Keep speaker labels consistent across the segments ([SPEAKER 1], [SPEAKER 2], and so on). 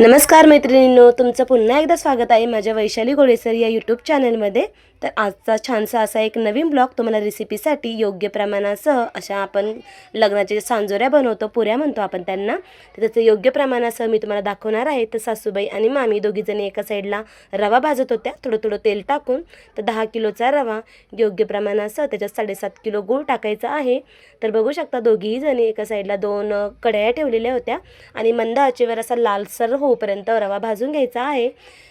[SPEAKER 1] नमस्कार मैत्रिणींनो तुमचं पुन्हा एकदा स्वागत आहे माझ्या वैशाली गोळेसर या यूट्यूब चॅनलमध्ये तर आजचा छानसा असा एक नवीन ब्लॉग तुम्हाला रेसिपीसाठी योग्य प्रमाणासह अशा आपण लग्नाच्या सांजोऱ्या बनवतो पुऱ्या म्हणतो आपण त्यांना. तर त्याचं योग्य प्रमाणासह मी तुम्हाला दाखवणार आहे. तर सासूबाई आणि मामी दोघीजणी एका साईडला रवा भाजत होत्या. थोडं थोडं तेल टाकून तर दहा किलोचा रवा योग्य प्रमाणासह त्याच्यात साडेसात किलो गूळ टाकायचा आहे. तर बघू शकता दोघीही जणी एका साईडला दोन कढया ठेवलेल्या होत्या आणि मंद आचेवर असा लालसर होऊपर्यंत रवा भाजून घ्यायचा आहे.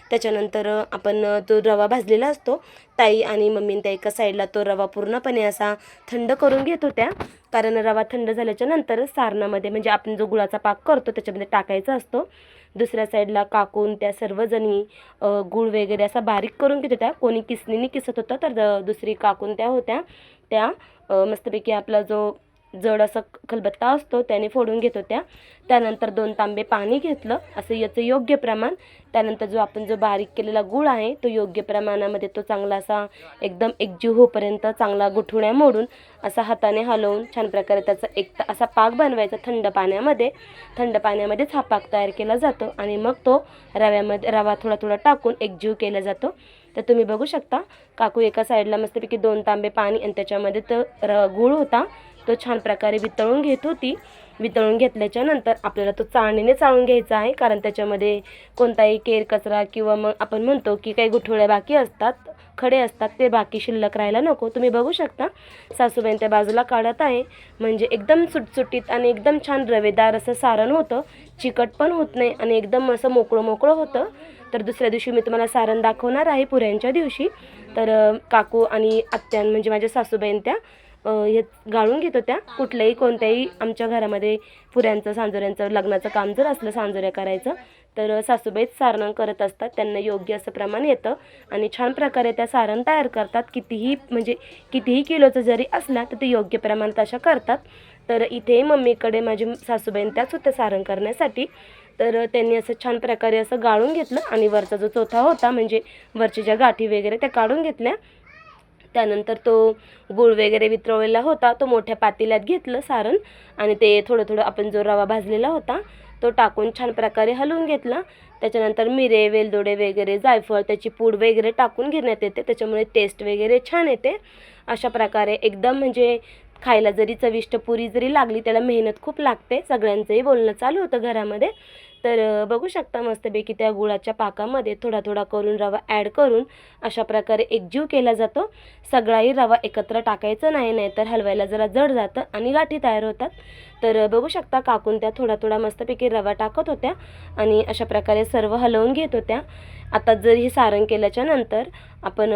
[SPEAKER 1] त्याच्यानंतर आपण तो रवा भाजलेला असतो. ताई आणि मम्मीन त्या एका साईडला तो रवा पूर्णपणे असा थंड करून घेत होत्या. कारण रवा थंड झाल्याच्यानंतर सारणामध्ये म्हणजे आपण जो गुळाचा पाक करतो त्याच्यामध्ये टाकायचा असतो. दुसऱ्या साईडला काकून त्या सर्वजणी गुळ वगैरे असा बारीक करून घेत होत्या. कोणी किसणीने किसत होतं तर द- दुसरी काकून त्या होत्या. त्या मस्तपैकी आपला जो जड असं खलबत्ता असतो त्याने फोडून घेत होत्या त्यानंतर दोन तांबे पाणी घेतलं. असं याचं योग्य प्रमाण. त्यानंतर जो आपण जो बारीक केलेला गूळ आहे तो योग्य प्रमाणामध्ये तो चांगला असा एकदम एकजीव होईपर्यंत चांगला गुठुण्या मोडून असा हाताने हलवून छान प्रकारे त्याचा एक असा पाक बनवायचा थंड पाण्यामध्ये. थंड पाण्यामध्येच हा पाक तयार केला जातो आणि मग तो रव्यामध्ये रवा थोडा थोडा टाकून एकजीव केला जातो. तर तुम्ही बघू शकता काकू एका साईडला मस्तपैकी दोन तांबे पाणी आणि त्याच्यामध्ये तर र गूळ होता. तो छान प्रकारे वितळून घेत होती. वितळून घेतल्याच्या नंतर आपल्याला तो चाळणीने चाळून घ्यायचा आहे. कारण त्याच्यामध्ये कोणताही केर कचरा किंवा मग आपण म्हणतो की काही गुठळ्या बाकी असतात खडे असतात ते बाकी शिल्लक राहायला नको. तुम्ही बघू शकता सासूबाईन त्या बाजूला काढत आहे. म्हणजे एकदम सुटसुटीत आणि एकदम छान रवेदार असं सारण होतं. चिकट पण होत नाही आणि एकदम असं मोकळं मोकळं होतं. तर दुसऱ्या दिवशी मी तुम्हाला सारण दाखवणार आहे पुऱ्यांच्या दिवशी. तर काकू आणि आत्यान म्हणजे माझ्या सासूबाईन त्या हे गाळून घेत होत्या कुठल्याही कोणत्याही आमच्या घरामध्ये पुऱ्यांचं सांजोऱ्यांचं लग्नाचं काम जर असलं सांजोऱ्या करायचं तर सासूबाईच सारण करत असतात. त्यांना योग्य असं प्रमाण येतं आणि छान प्रकारे त्या सारण तयार करतात. कितीही म्हणजे कितीही किलोचं जरी असला तर ते योग्य प्रमाणात अशा करतात. तर इथे मम्मीकडे माझी सासूबाईन त्याच होत्या सारण करण्यासाठी. तर त्यांनी असं छान प्रकारे असं गाळून घेतलं आणि वरचा जो चोथा होता म्हणजे वरच्या ज्या गाठी वगैरे त्या काढून घेतल्या. त्यानंतर तो गूळ वगैरे वितळलेला होता. तो मोठ्या पातेल्यात घेतलं सारण आणि ते थोडं थोडं आपण जो रवा भाजलेला होता तो टाकून छान प्रकारे हलवून घेतला. त्याच्यानंतर मिरे वेलदोडे वगैरे जायफळ त्याची पूड वगैरे टाकून घेण्यात येते. त्याच्यामुळे टेस्ट वगैरे छान येते. अशा प्रकारे एकदम म्हणजे खायला जरी चविष्ट पुरी जरी लागली त्याला मेहनत खूप लागते. सगळ्यांचंही बोलणं चालू होतं घरामध्ये. तर बघू शकता मस्तपैकी त्या गुळाच्या पाकामध्ये थोडा थोडा करून रवा ॲड करून अशा प्रकारे एकजीव केला जातो. सगळाही रवा एकत्र टाकायचं नाही नाहीतर हलवायला जरा जड जातं आणि गाठी तयार होतात. तर बघू शकता काकून त्या थोडा थोडा मस्तपैकी रवा टाकत होत्या आणि अशा प्रकारे सर्व हलवून घेत होत्या. आता जर हे सारण केल्याच्यानंतर आपण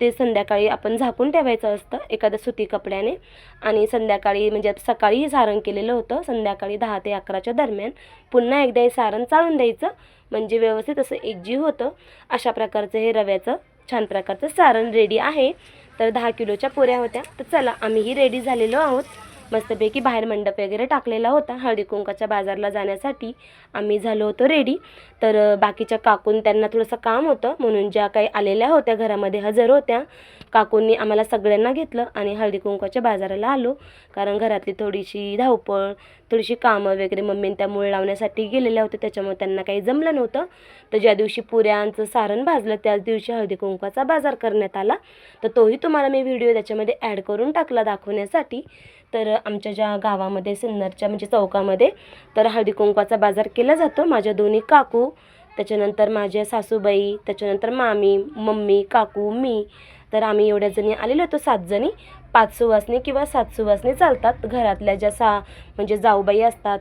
[SPEAKER 1] ते संध्याकाळी आपण झाकून ठेवायचं असतं एखाद्या सुती कपड्याने आणि संध्याकाळी म्हणजे आता सकाळी हे सारण केलेलं होतं संध्याकाळी दहा ते अकराच्या दरम्यान. पुन्हा एकदा हे सारण चाळून द्यायचं. म्हणजे व्यवस्थित असं एकजीव होतं. अशा प्रकारचं हे रव्याचं छान प्रकारचं सारण रेडी आहे. तर दहा किलोच्या पुऱ्या होत्या. तर चला आम्हीही रेडी झालेलो आहोत. मस्तपैकी बाहेर मंडप वगैरे टाकलेला होता. हळदी कुंकाच्या बाजारला जाण्यासाठी आम्ही झालो होतो रेडी तर बाकीच्या काकून त्यांना थोडंसं काम होतं. म्हणून ज्या काही आलेल्या होत्या घरामध्ये हजर होत्या काकूंनी आम्हाला सगळ्यांना घेतलं आणि हळदी कुंकाच्या बाजाराला आलो. कारण घरातली थोडीशी धावपळ थोडीशी कामं वगैरे मम्मीने त्या मूळ लावण्यासाठी गेलेल्या होत्या त्याच्यामुळे त्यांना काही जमलं नव्हतं. तर ज्या दिवशी पुऱ्यांचं सारण भाजलं त्याच दिवशी हळदी कुंकाचा बाजार करण्यात आला. तर तोही तुम्हाला मी व्हिडिओ त्याच्यामध्ये ॲड करून टाकला दाखवण्यासाठी. तर आमच्या ज्या गावामध्ये सिन्नरच्या म्हणजे चौकामध्ये तर हळदी कुंकवाचा बाजार केला जातो. माझ्या दोन्ही काकू त्याच्यानंतर माझ्या सासूबाई त्याच्यानंतर मामी मम्मी काकू मी तर आम्ही एवढ्या जणी आलेलो होतो सात जणी. पाच सुवासनी किंवा सात सुवासनी चालतात घरातल्या ज्या सा म्हणजे जाऊबाई असतात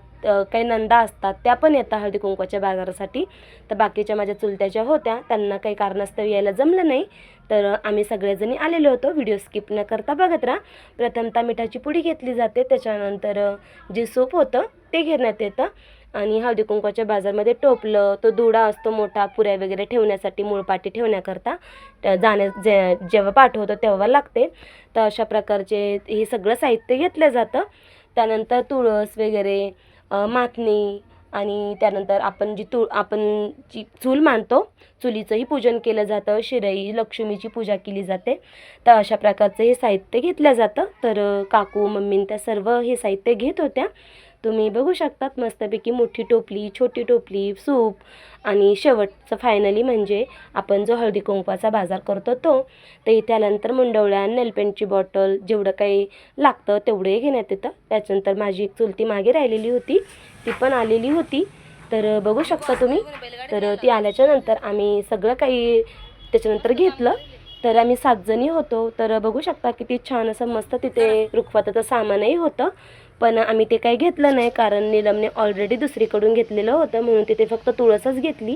[SPEAKER 1] काही नंदा असतात त्या पण येतात हळदी कुंकवाच्या बाजारासाठी. तर बाकीच्या माझ्या चुलत्याच्या होत्या त्यांना काही कारणास्तव यायला जमलं नाही. तर आम्ही सगळेजणी आलेलो होतो. व्हिडिओ स्किप न करता बघत राहा. प्रथमतः मिठाची पुडी घेतली जाते. त्याच्यानंतर जे सूप होतं ते घेण्यात येतं. आणि हळदी कुंकवाच्या बाजारमध्ये टोपलं तो दुडा असतो मोठा पुऱ्या वगैरे ठेवण्यासाठी मूळपाटी ठेवण्याकरता. जाण्या जे जेव्हा पाठवतो तेव्हा लागते. तर अशा प्रकारचे हे सगळं साहित्य घेतलं जातं. त्यानंतर तुळस वगैरे माथणी आणि त्यानंतर आपण जी तू आपण जी चूल मानतो चुलीचंही पूजन केलं जातं. शिरई लक्ष्मीची पूजा केली जाते. तर अशा प्रकारचं हे साहित्य घेतलं जातं. तर काकू मम्मीन त्या सर्व हे साहित्य घेत होत्या. तुम्ही बघू शकतात मस्तपैकी मोठी टोपली छोटी टोपली सूप आणि शेवटचं फायनली म्हणजे आपण जो हळदी कुंकवाचा बाजार करतो तो तर इथे आल्यानंतर मुंडवळ्या नेलपेंटची बॉटल जेवढं काही लागतं तेवढे घेण्यात येतं. त्याच्यानंतर माझी एक चुलती मागे राहिलेली होती ती पण आलेली होती. तर बघू शकता तुम्ही तर ती आल्याच्यानंतर आम्ही सगळं काही त्याच्यानंतर घेतलं. तर आम्ही सात जणी होतो. तर बघू शकता किती छान असं मस्त तिथे रुखवाताचं सामानही होतं. पण आम्ही ते काही घेतलं नाही कारण नीलमने ऑलरेडी दुसरीकडून घेतलेलं होतं म्हणून तिथे फक्त तुळसच घेतली.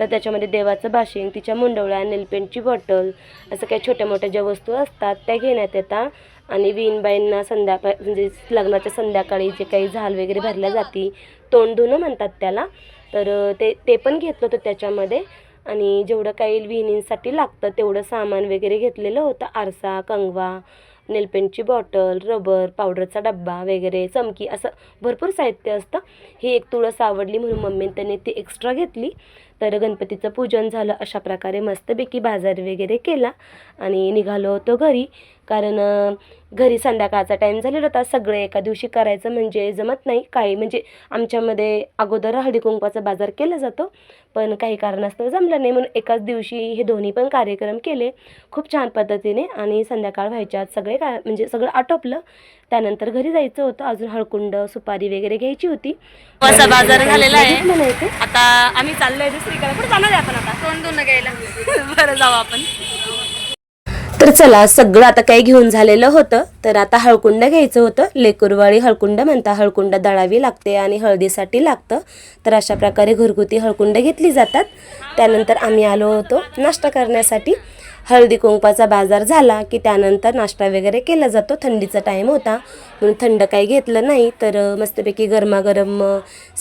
[SPEAKER 1] तर त्याच्यामध्ये देवाचं बाशिंग तिच्या मुंडवळ्या नेलपेंटची बॉटल असं काही छोट्या मोठ्या ज्या वस्तू असतात त्या घेण्यात येतात आणि विणबाईंना संध्याकाळ म्हणजे लग्नाच्या संध्याकाळी जे काही झाल वगैरे भरल्या जाती तोंड धुणं म्हणतात त्याला. तर ते ते पण घेतलं होतं त्याच्यामध्ये. आणि जेवढं काही विहिणींसाठी लागतं तेवढं सामान वगैरे घेतलेलं होतं आरसा कंगवा नेलपेंटची बॉटल रबर पावडरचा डब्बा वगैरे चमकी असं भरपूर साहित्य असतं. ही एक तुळस आवडली म्हणून मम्मीने त्याने ती एक्स्ट्रा घेतली. तर गणपतीचं पूजन झालं अशा प्रकारे मस्तपैकी बाजार वगैरे केला आणि निघालो होतो घरी. कारण घरी संध्याकाळचा टाईम झालेला होता. सगळे एका दिवशी करायचं म्हणजे जमत नाही. काही म्हणजे आमच्यामध्ये अगोदर हळदी कुंकवाचा बाजार केला जातो पण काही कारणास्तव जमलं नाही. म्हणून एकाच दिवशी हे दोन्ही पण कार्यक्रम केले खूप छान पद्धतीने आणि संध्याकाळ व्हायच्या सगळे का म्हणजे सगळं आटोपलं. त्यानंतर घरी जायचं होतं. अजून हळकुंड सुपारी वगैरे घ्यायची होती.
[SPEAKER 2] असा बाजार झालेला आहे.
[SPEAKER 1] म्हणायचं.
[SPEAKER 2] आता आम्ही चाललोय दुसरीकडे. कुठे जाणार आहे आपण आता? तोंड धुणं घ्यायला? बरं जाऊ आपण.
[SPEAKER 1] तर चला सगळं आता काही घेऊन झालेलं होतं. तर आता हळकुंड घ्यायचं होतं. लेकुरवाळी हळकुंड म्हणता हळकुंड दळावी लागते आणि हळदीसाठी लागतं. तर अशा प्रकारे घरगुती हळकुंड घेतली जातात. त्यानंतर आम्ही आलो होतो नाश्ता करण्यासाठी. हळदी कुंकवाचा बाजार झाला की त्यानंतर नाश्ता वगैरे केला जातो. थंडीचा टाईम होता. म्हणून थंड काही घेतलं नाही. तर मस्तपैकी गरमागरम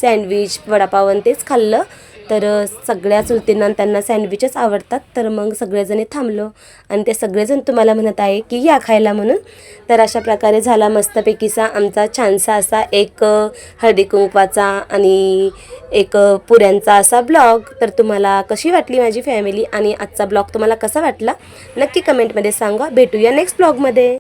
[SPEAKER 1] सँडविच वडापाव आणि तेच खाल्लं. तर सगळ्या चुलतींना त्यांना सँडविचेस आवडतात. तर मग सगळेजणी थांबलो आणि ते सगळेजण तुम्हाला म्हणत आहे की या खायला म्हणून. तर अशा प्रकारे झाला मस्तपैकीचा आमचा छानसा असा एक हळदीकुंकवाचा हळदी कुंकवाचा आणि एक पुऱ्यांचा असा ब्लॉग. तर तुम्हाला कशी वाटली माझी फॅमिली आणि आजचा ब्लॉग तुम्हाला कसा वाटला? नक्की कमेंटमध्ये सांगा. भेटूया नेक्स्ट ब्लॉगमध्ये.